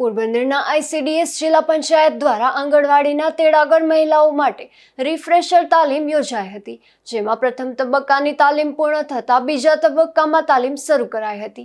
પોરબંદરના આઈસીડીએસ જિલ્લા પંચાયત દ્વારા આંગણવાડીના તેડાગર મહિલાઓ માટે રિફ્રેશર તાલીમ યોજાઈ હતી, જેમાં પ્રથમ તબક્કાની તાલીમ પૂર્ણ થતાં બીજા તબક્કામાં તાલીમ શરૂ કરાઈ હતી.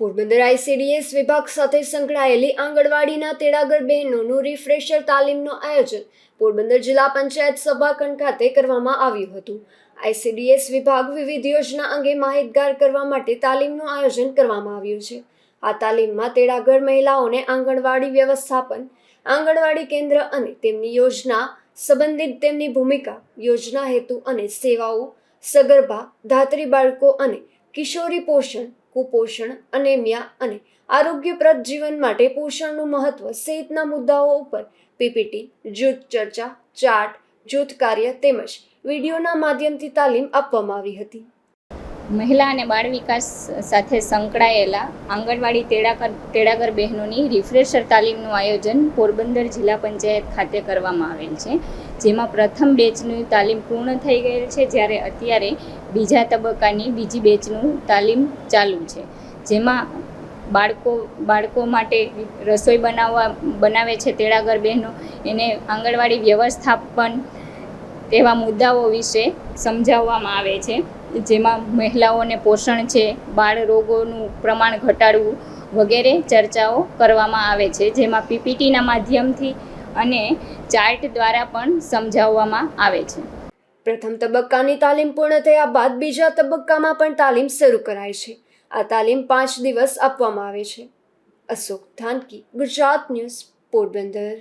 પોરબંદર આઈસીડીએસ વિભાગ સાથે સંકળાયેલી આંગણવાડીના તેડાગર બહેનોનું રિફ્રેશર તાલીમનું આયોજન પોરબંદર જિલ્લા પંચાયત સભાખંડ ખાતે કરવામાં આવ્યું હતું. આઈસીડીએસ વિભાગ વિવિધ યોજના અંગે માહિતગાર કરવા માટે તાલીમનું આયોજન કરવામાં આવ્યું છે. આ તાલીમમાં તેડાગર મહિલાઓને આંગણવાડી વ્યવસ્થાપન, આંગણવાડી કેન્દ્ર અને તેમની યોજના સંબંધિત તેમની ભૂમિકા, યોજના હેતુ અને સેવાઓ, સગર્ભા, ધાત્રી બાળકો અને કિશોરી પોષણ, કુપોષણ, અનેમિયા અને આરોગ્યપ્રદ જીવન માટે પોષણનું મહત્વ સહિતના મુદ્દાઓ ઉપર પીપીટી, જૂથ ચર્ચા, ચાર્ટ, જૂથ કાર્ય તેમજ વિડીયોના માધ્યમથી તાલીમ આપવામાં આવી હતી. મહિલા અને બાળ વિકાસ સાથે સંકળાયેલા આંગણવાડી તેડાગર તેડાગર બહેનોની રિફ્રેશર તાલીમનું આયોજન પોરબંદર જિલ્લા પંચાયત ખાતે કરવામાં આવેલ છે. જેમાં પ્રથમ બેચની તાલીમ પૂર્ણ થઈ ગયેલ છે, જ્યારે અત્યારે બીજા તબક્કાની બીજી બેચનું તાલીમ ચાલુ છે. જેમાં બાળકો બાળકો માટે રસોઈ બનાવવા, બનાવે છે તેડાગર બહેનો. એને આંગણવાડી વ્યવસ્થાપન તેવા મુદ્દાઓ વિશે સમજાવવામાં આવે છે. જેમાં મહિલાઓને પોષણ છે, બાળ રોગોનું પ્રમાણ ઘટાડવું વગેરે ચર્ચાઓ કરવામાં આવે છે, જેમાં પીપીટીના માધ્યમથી અને ચાર્ટ દ્વારા પણ સમજાવવામાં આવે છે. પ્રથમ તબક્કાની તાલીમ પૂર્ણ થયા બાદ બીજા તબક્કામાં પણ તાલીમ શરૂ કરાય છે. આ તાલીમ પાંચ દિવસ આપવામાં આવે છે. અશોક ધાનકી, ગુજરાત ન્યૂઝ, પોરબંદર.